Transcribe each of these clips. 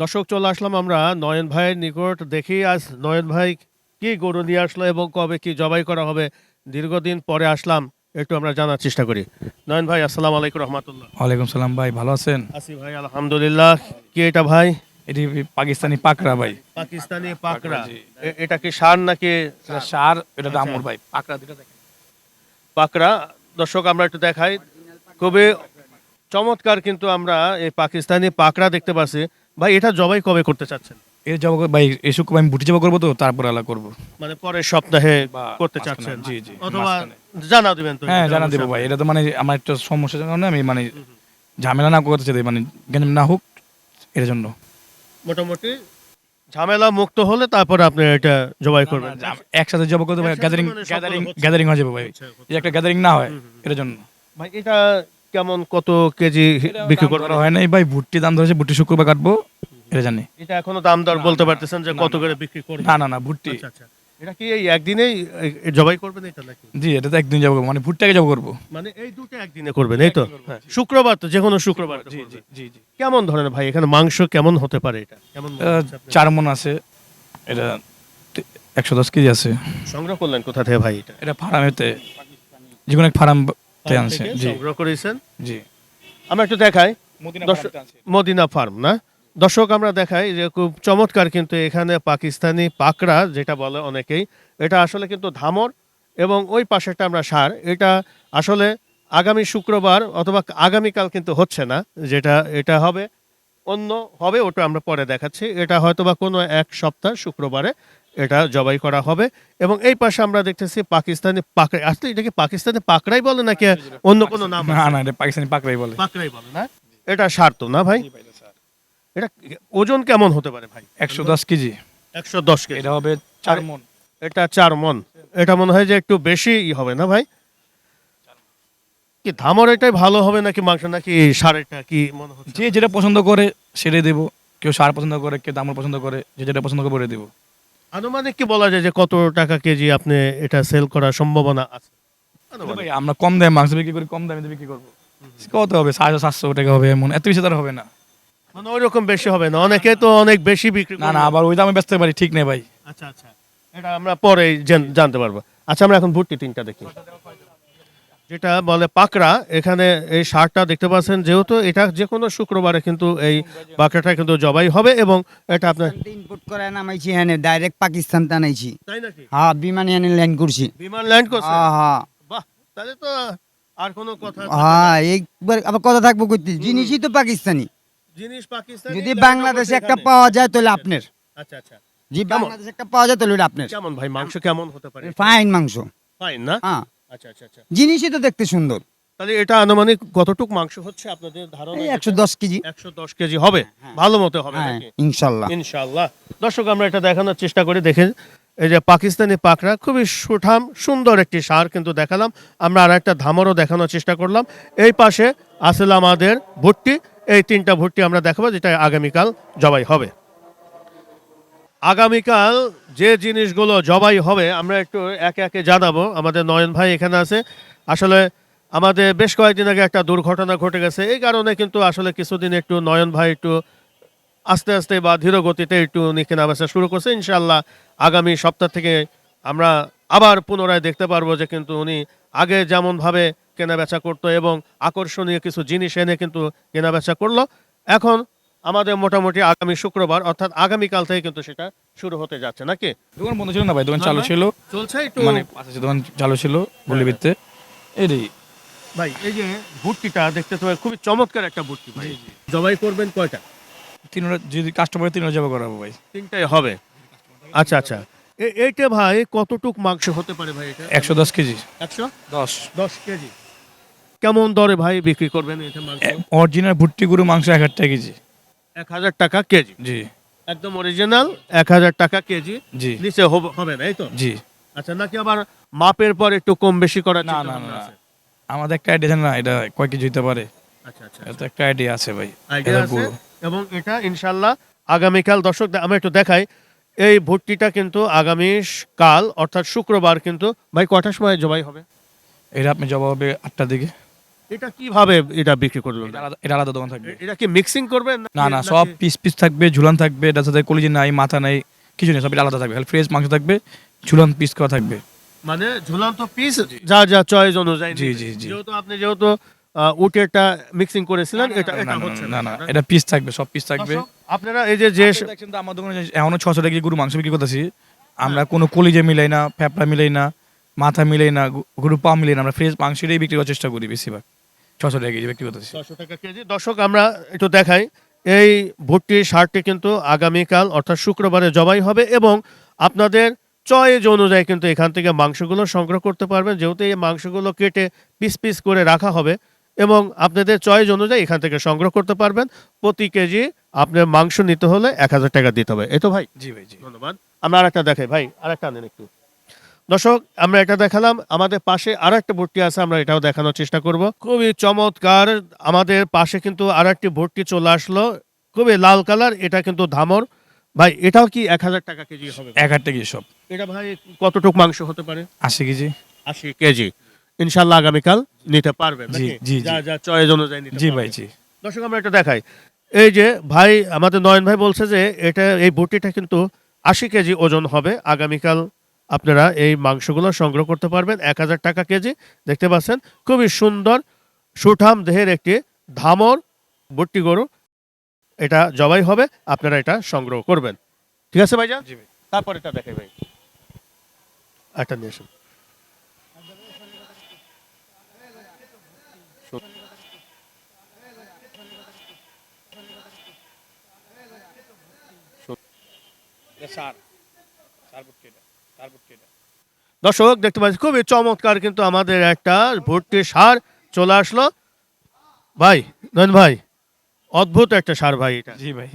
দর্শক চলে আসলাম আমরা নয়ন ভাইয়ের নিকট। দেখি আজ নয়ন ভাই কি গরু নিয়ে আসলো এবং কবে কি জবাই করা হবে। দীর্ঘদিন পরে আসলাম একটু আমরা জানার চেষ্টা করি। নয়ন ভাই আসসালামু আলাইকুম রহমতুল্লাহ। ওয়ালাইকুম সালাম ভাই ভালো আছেন? আসি ভাই আলহামদুলিল্লাহ। কি এটা ভাই? এটি পাকিস্তানি পাকড়া ভাই? পাকিস্তানি পাকড়া এটা কি সার নাকি? সার এটা দামুর ভাই পাকড়া দুটো পাকড়া দর্শক আমরা একটু দেখাই। খুবই চমৎকার কিন্তু আমরা এই পাকিস্তানি পাকড়া দেখতে পাচ্ছি। ভাই এটা জবাই কবে করতে চাচ্ছেন? এর জব ভাই এই শুক্র আমি বুটি জব করব তো তারপর আলা করব। মানে পরের সপ্তাহে করতে চাচ্ছেন? জি, জি, অথবা জানা দিবেন তো হ্যাঁ জানা দেবো ভাই এটা তো মানে আমার একটা সমস্যার কারণে আমি মানে ঝামেলা না করতে চাই মানে জ্ঞান না হোক এর জন্য। মোটামুটি ঝামেলা মুক্ত হলে তারপরে আপনি এটা জবাই করবেন একসাথে জবাই করতে ভাই গ্যাদারিং গ্যাদারিং গ্যাদারিং হয়ে যাবে ভাই। আচ্ছা, একটা গ্যাদারিং না হয় এর জন্য। ভাই এটা কেমন কত কেজি বিক্রি করা হয় নাই ভাই ভুট্টি দাম ধরেছে ভুট্টি শুক্রবার কাটবো এটা জানি। এটা এখনও দাম দর বলতে পারতেছেন যে কত করে বিক্রি করবেন না না না ভুট্টি। আচ্ছা আচ্ছা। এটা কি এই একদিনেই জবাই করবেন এটা নাকি? জি এটা তো একদিন যাব মানে ভুট্টাকে জব করব। মানে এই দুটো একদিনে করবেন এই তো? শুক্রবার তো যে কোনো শুক্রবার জি জি জি কেমন ধরনের ভাই এখানে মাংস কেমন হতে পারে এটা? কেমন মনে? চার মন আছে এটা একশো দশ কেজি আছে। সংগ্রহ করলেন কোথা থেকে ভাই এটা? এটা ফার্মেতে যে কোনো এক ফার্ম থেকে সংগ্রহ করেছেন। জি। আমরা একটু দেখাই। মদিনা ফার্ম না? দর্শক আমরা দেখাই যে খুব চমৎকার কিন্তু এখানে পাকিস্তানি পাকড়া যেটা বলে অনেকেই। এটা আসলে কিন্তু ধামর এবং ওই পাশেরটা আমরা সার। এটা আসলে আগামী শুক্রবার অথবা আগামীকাল কিন্তু হচ্ছে না যেটা এটা হবে। অন্য হবে ওটা আমরা পরে দেখাচ্ছি। এটা হয়তো বা কোনো এক সপ্তাহ শুক্রবারে এটা জবাই করা হবে। এবং এই পাশে আমরা দেখতেছি পাকিস্তানি পাকড়া আসলে এটা কি পাকিস্তানি পাকড়াই বলে নাকি অন্য কোনো নাম না না এটা পাকিস্তানি পাকড়াই বলে। পাকড়াই বলে না। এটা সার তো না ভাই? এটা ওজন কেমন হতে পারে ভাই? একশো দশ কেজি। একশো দশ কেজি। এটা হবে চার মন। এটা চার মন। এটা মনে হয় যে একটু বেশি হবে না ভাই? কি ধামর এটাই ভালো হবে নাকি মাংস নাকি সারেরটা কি মনে হচ্ছে? যে যেটা পছন্দ করে সেটাই দেবো। কেউ সার পছন্দ করে কেউ দামর পছন্দ করে যে যেটা পছন্দ করে দেবো। আনুমানিক কি বলা যায় যে কত টাকা কেজি আপনি এটা সেল করার সম্ভাবনা আছে? ভাই আমরা কম দামে মাংস বিক্রি করি কম দামে বিক্রি করব। কত হবে? সাড়ে সাতশো টাকা হবে এমন। এত বেশি তার হবে না। মানে ওই রকম বেশি হবে না। অনেকে তো অনেক বেশি বিক্রি না না আবার ওই দামে বেচতে পারি ঠিক নেই ভাই। আচ্ছা আচ্ছা। এটা আমরা পরে জানতে পারব। আচ্ছা আমরা এখন ভর্তি তিনটা দেখি। যেটা বলে পাকড়া এখানে এই সারটা দেখতে পাচ্ছেন যেহেতু এটা যে কোনো শুক্রবারে কিন্তু এই পাকড়াটা কিন্তু জবাই হবে এবং এটা আপনার ইনপুট করে নামাইছি এখানে ডাইরেক্ট পাকিস্তান টানাইছি তাই নাকি? হ্যাঁ বিমান এখানে ল্যান্ড করছি। বিমান ল্যান্ড করছে হ্যাঁ হ্যাঁ। বাহ তাহলে তো আর কোনো কথা হ্যাঁ একবার আবার কথা থাকব করতে জিনিসই তো পাকিস্তানি। জিনিস পাকিস্তান যদি বাংলাদেশে একটা পাওয়া যায় তাহলে আপনার। আচ্ছা আচ্ছা। যদি বাংলাদেশে একটা পাওয়া যায় তাহলে আপনার। কেমন ভাই মাংস কেমন হতে পারে? ফাইন মাংস। ফাইন না? হ্যাঁ। আচ্ছা আচ্ছা আচ্ছা। জিনিসই তো দেখতে সুন্দর। তাহলে এটা আনুমানিক কতটুক মাংস হচ্ছে আপনাদের ধারণা? একশো দশ কেজি। একশো দশ কেজি হবে? ভালো মতো হবে হ্যাঁ নাকি? ইনশাল্লাহ। ইনশাআল্লাহ দর্শক আমরা এটা দেখানোর চেষ্টা করি। দেখে এই যে পাকিস্তানি পাকড়া খুবই সুঠাম সুন্দর একটি সার কিন্তু দেখালাম। আমরা আর একটা ধামরও দেখানোর চেষ্টা করলাম। এই পাশে আসলে আমাদের ভুট্টি। এই তিনটা ভুট্টি আমরা দেখাবো যেটা আগামীকাল জবাই হবে। আগামীকাল যে জিনিসগুলো জবাই হবে, আমরা একটু একে একে জানাব। আমাদের নয়ন ভাই এখানে আছে। আসলে আমাদের বেশ কয়েকদিন আগে একটা দুর্ঘটনা ঘটে গেছে। এই কারণে কিন্তু আসলে কিছুদিন একটু নয়ন ভাই একটু আস্তে আস্তে বা ধীর গতিতে একটু কেনা বেচা শুরু করছে। ইনশাল্লাহ আগামী সপ্তাহ থেকে আমরা আবার পুনরায় দেখতে পারব যে কিন্তু উনি আগে যেমনভাবে কেনা বেচা করতো এবং আকর্ষণীয় কিছু জিনিস এনে কিন্তু কেনা বেচা করল। এখন আমাদের মোটামুটি আগামী শুক্রবার অর্থাৎ আগামীকাল থেকে কিন্তু সেটা শুরু হতে যাচ্ছে নাকি? দোকান বন্ধ ছিল না ভাই? দোকান চালু ছিল। চলছে একটু। মানে পাশে দোকান চালু ছিল গলিবিতে এটাই ভাই এই যে ভুট্টিটা দেখতে তো খুবই চমৎকার একটা ভুট্টি ভাই। জবাই করবেন কয়টা? তিনটা যদি কাস্টমার তিনটা যাব করাবো ভাই। তিনটাই হবে। আচ্ছা আচ্ছা। এইটা ভাই কতটুক মাংস হতে পারে ভাই এটা? একশো দশ কেজি। একশো? দশ। দশ কেজি। কেমন দরে ভাই বিক্রি করবেন এটা মাংস? অরিজিনাল ভুট্টি গরু মাংস এক হাজার টাকা কেজি। এক হাজার টাকা কেজি। জি। একদম অরিজিনাল এক হাজার টাকা কেজি। জি। নিচে হবে না এই তো? জি। আচ্ছা নাকি আবার মাপের পর একটু কম বেশি করার না, না, না। আমাদের একটা আইডিয়া না এটা কয় কেজি হইতে পারে? আচ্ছা আচ্ছা এটা একটা আইডিয়া আছে ভাই। আইডিয়া আছে এবং এটা ইনশাল্লাহ আগামীকাল দর্শক আমরা একটু দেখাই এই ভর্তিটা কিন্তু আগামী কাল অর্থাৎ শুক্রবার কিন্তু ভাই কটার সময় জবাই হবে? এটা আপনি জবাব হবে আটটার দিকে। এটা কীভাবে এটা বিক্রি করল এটা আলাদা এটা আলাদা দোকান থাকবে। এটা কি মিক্সিং করবেন না না সব পিস পিস থাকবে ঝুলান থাকবে এটার সাথে কলিজি নাই মাথা নাই কিছু নেই সব এটা আলাদা থাকবে। খালি ফ্রেশ মাংস থাকবে ঝুলান পিস করা থাকবে। মানে ঝুলন্ত পিস যা যা চয়েস অনুযায়ী জি, জি, জি। যেহেতু আপনি যেহেতু আহ, উটেরটা মিক্সিং করেছিলেন এটা এটা না, না, হচ্ছে না। না এটা পিস থাকবে সব পিস থাকবে। দর্শক, আপনারা এই যে যে আপনি দেখছেন তো আমার দোকানে যে এখনও ছশো টাকা গরু মাংস বিক্রি করতেছি। আমরা কোনো কলিজে মিলাই না ফ্যাপড়া মিলাই না মাথা মিলাই না গরু পা মিলাই না আমরা ফ্রেশ মাংসটাই বিক্রি করার চেষ্টা করি বেশিরভাগ। ছশো টাকা কেজি করতেছি। ছশো টাকা কেজি। দর্শক আমরা একটু দেখাই। এই ভুট্টি সারটি কিন্তু আগামীকাল অর্থাৎ শুক্রবারে জবাই হবে এবং আপনাদের চয়েজ অনুযায়ী কিন্তু এখান থেকে মাংসগুলো সংগ্রহ করতে পারবেন। যেহেতু এই মাংসগুলো কেটে পিস পিস করে রাখা হবে এবং আপনাদের চয়েস অনুযায়ী এখান থেকে সংগ্রহ করতে পারবেন। প্রতি কেজি আপনার মাংস নিতে হলে এক হাজার টাকা দিতে হবে। এই তো ভাই? জি ভাই জি। ধন্যবাদ। আমরা আরেকটা দেখাই। ভাই আরেকটা আনেন একটু। দর্শক আমরা এটা দেখালাম। আমাদের পাশে আর একটা ভর্তি আছে আমরা এটাও দেখানোর চেষ্টা করব। খুবই চমৎকার আমাদের পাশে কিন্তু আর একটি ভর্তি চলে আসলো। খুবই লাল কালার এটা কিন্তু ধামর। ভাই এটাও কি এক হাজার টাকা কেজি হবে? এক হাজার টাকা সব। এটা ভাই কতটুক মাংস হতে পারে? আশি কেজি। আশি কেজি। ইনশাল্লাহ আগামীকাল নিতে পারবেন জি, জি। যা যা চয়েস অনুযায়ী নিতে জি ভাই জি। দর্শক আমরা এটা দেখাই। এই যে ভাই আমাদের নয়ন ভাই বলছে যে এটা এই বটিটা কিন্তু আশি কেজি ওজন হবে আগামীকাল। আপনারা এই মাংসগুলো সংগ্রহ করতে পারবেন এক হাজার টাকা কেজি। দেখতে পাচ্ছেন খুবই সুন্দর সুঠাম দেহের একটি ধামর বট্টি গরু। এটা জবাই হবে আপনারা এটা সংগ্রহ করবেন। ঠিক আছে ভাইজান? জি ভাই তারপর এটা দেখাই ভাই। একটা নিয়ে আসুন। দর্শক দেখতে পাচ্ছি খুবই চমৎকার কিন্তু আমাদের একটা ভর্তি সার চলে আসলো। ভাই নয়ন ভাই অদ্ভুত একটা সার ভাই এটা। জি ভাই।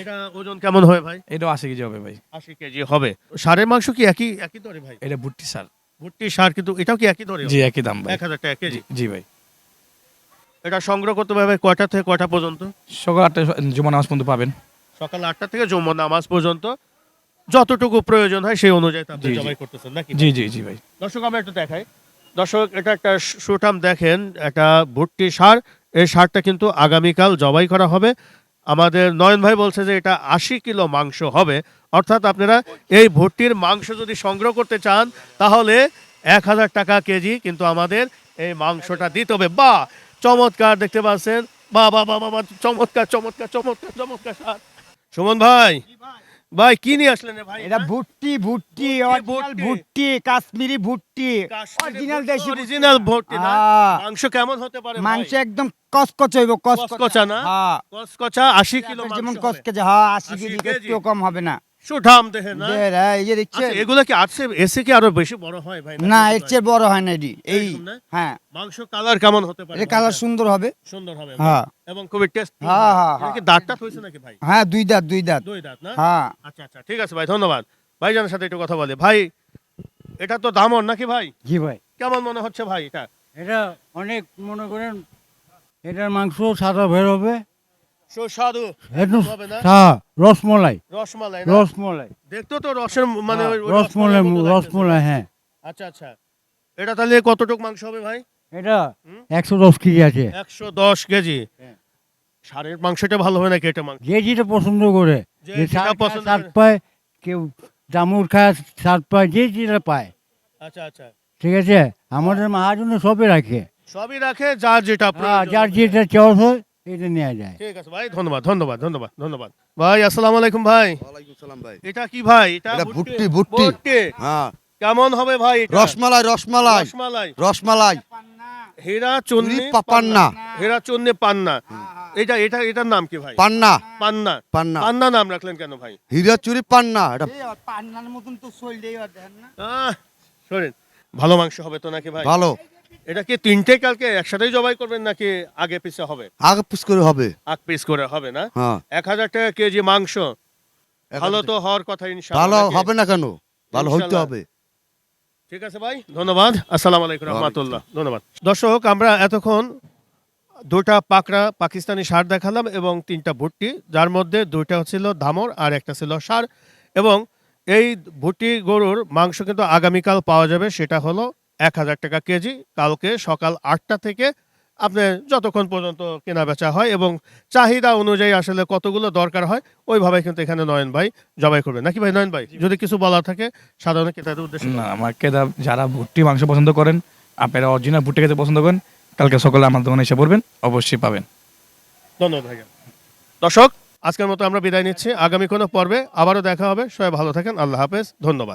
এটা ওজন কেমন হয় ভাই? আশি কেজি হবে ভাই। আশি কেজি হবে। সারের মাংস কি একই একই দরে ভাই? এটা ভুট্টি সার। ভুট্টি সার কিন্তু এটাও কি একই দরে? জি একই দাম ভাই। এক হাজার টাকা কেজি। জি ভাই। এটা সংগ্রহ করতে কয়টা থেকে কয়টা পর্যন্ত? সকাল জমা নামাজ পর্যন্ত পাবেন। সকাল আটটা থেকে জুম্মা নামাজ পর্যন্ত। যতটুকু প্রয়োজন হয় সেই অনুযায়ী আপনি জি, জি। জবাই করতেছেন নাকি? জি জি জি ভাই। দর্শক আমরা একটু দেখাই। দর্শক এটা একটা সুঠাম দেখেন একটা ভুট্টি সার। এই সারটা কিন্তু আগামীকাল জবাই করা হবে। আমাদের নয়ন ভাই বলছে যে এটা আশি কিলো মাংস হবে। অর্থাৎ আপনারা এই ভুট্টির মাংস যদি সংগ্রহ করতে চান তাহলে এক হাজার টাকা কেজি কিন্তু আমাদের এই মাংসটা দিতে হবে। বা চমৎকার দেখতে পাচ্ছেন। বা বা বা বা চমৎকার চমৎকার চমৎকার চমৎকার সার। সুমন ভাই। ভাই কি নিয়ে আসলেন ভাই এটা ভুট্টি ভুট্টি অরিজিনাল ভুট্টি। কাশ্মীরি ভুট্টি অরিজিনাল দেশি অরিজিনাল ভুট্টি না হ্যাঁ। মাংস কেমন হতে পারে মাংস একদম কসকচা হইব কসকচা না? হ্যাঁ কসকচা আশি কিলো যেমন। কসকচে হ্যাঁ আশি 80 কেজি কেজি। একটু কম হবে না সুঠাম দেহে না? এই যে দেখছেন? আচ্ছা এগুলো কি আছে এসে কি আরও বেশি বড় হয় ভাই? না এর চেয়ে বড় হয় না এটি। এই এরকম না? হ্যাঁ। মাংস কালার কেমন হতে পারে? এর কালার সুন্দর হবে। সুন্দর হবে হ্যাঁ। এবং খুবই টেস্ট হ্যাঁ, হ্যাঁ, কি হ্যাঁ। দাঁতটা হয়েছে নাকি ভাই? হ্যাঁ দুই দাঁত দুই দাঁত। দুই দাঁত না? হ্যাঁ। আচ্ছা আচ্ছা ঠিক আছে ভাই ধন্যবাদ। ভাইজানের সাথে একটু কথা বলি। ভাই এটা তো দামর নাকি ভাই? জি ভাই। কেমন মনে হচ্ছে ভাই এটা? এটা অনেক মনে করেন এটার মাংস সাদা বের হবে। সুস্বাদু একদম হবে না? হ্যাঁ রসমলাই রসমালাই না? রসমলাই দেখতো তো রসের মানে হ্যাঁ, ওই- ওই রসমলাই মতো লাগতেছে। রসমলাই হ্যাঁ আচ্ছা আচ্ছা এটা তাহলে কতটুক মাংস হবে ভাই এটা হুম? একশো দশ কেজি আছে একশো দশ কেজি হ্যাঁ। ষাঁড়ের মাংসটা ভালো হয় নাকি এটা মাংস যে যেটা পছন্দ করে যে যে যেটা পছন্দ করে। পায় কেউ জামুর খায় শাক পায় যে যেটা পায় আচ্ছা আচ্ছা ঠিক আছে আমাদের মহাজনে সবই রাখে সবই রাখে যার যেটা হ্যাঁ প্রয়োজন যার হবে। যেটা চয়েস হয় এটা নেওয়া যায়। ঠিক আছে ভাই ধন্যবাদ ধন্যবাদ ধন্যবাদ ধন্যবাদ। ভাই আসসালামু আলাইকুম ভাই। ওয়ালাইকুম সালাম ভাই। এটা কি ভাই? এটা ভুট্টি, ভুট্টি। হ্যাঁ। কেমন হবে ভাই রসমালাই রসমালাই। রসমালাই। রসমালাই। হীরা চুন্নি চুরি পাপান্না। হীরা চুন্নি পান্না। এটা এটা এটার নাম কি ভাই? পান্না। পান্না। পান্না। পান্না নাম রাখলেন কেন ভাই? হীরা চুরি পান্না। এটা পান্নার মতন তো না। শোনেন ভালো মাংস হবে তো নাকি ভাই? ভালো। এটা কি তিনটে কালকে একসাথেই জবাই করবেন নাকি আগে পিছে হবে? আগে পিস করে হবে। আগ পিস করে হবে না? হ্যাঁ। এক হাজার টাকা কেজি মাংস। ভালো তো হওয়ার কথা ইনশাআল্লাহ ভালো নাকি? হবে না কেন? ভালো হইতে ইনশাল্লাহ। হবে। ঠিক আছে ভাই ধন্যবাদ। আসসালামু আলাইকুম রহমতুল্লাহ। ধন্যবাদ। দর্শক আমরা এতক্ষণ দুটা পাকড়া পাকিস্তানি সার দেখালাম এবং তিনটা ভুট্টি যার মধ্যে দুইটা ছিল ধামর আর একটা ছিল সার। এবং এই ভুট্টি গরুর মাংস কিন্তু আগামীকাল পাওয়া যাবে সেটা হলো এক হাজার টাকা কেজি কালকে সকাল আটটা থেকে আপনি যতক্ষণ পর্যন্ত কেনা বেচা হয় এবং চাহিদা অনুযায়ী আসলে কতগুলো দরকার হয় ওইভাবে কিন্তু এখানে নয়ন ভাই জবাই করবে নাকি ভাই নয়ন ভাই? যদি কিছু বলা থাকে সাধারণ ক্রেতাদের উদ্দেশ্যে। না আমার দা- যারা ভুট্টি মাংস পছন্দ করেন আপনারা অরিজিনাল ভুট্টি খেতে পছন্দ করেন কালকে সকালে আমার দোকানে এসে পড়বেন অবশ্যই পাবেন। ধন্যবাদ ভাইয়া দর্শক আজকের মতো আমরা বিদায় নিচ্ছি। আগামী কোনো পর্বে আবারও দেখা হবে। সবাই ভালো থাকেন। আল্লাহ হাফেজ। ধন্যবাদ।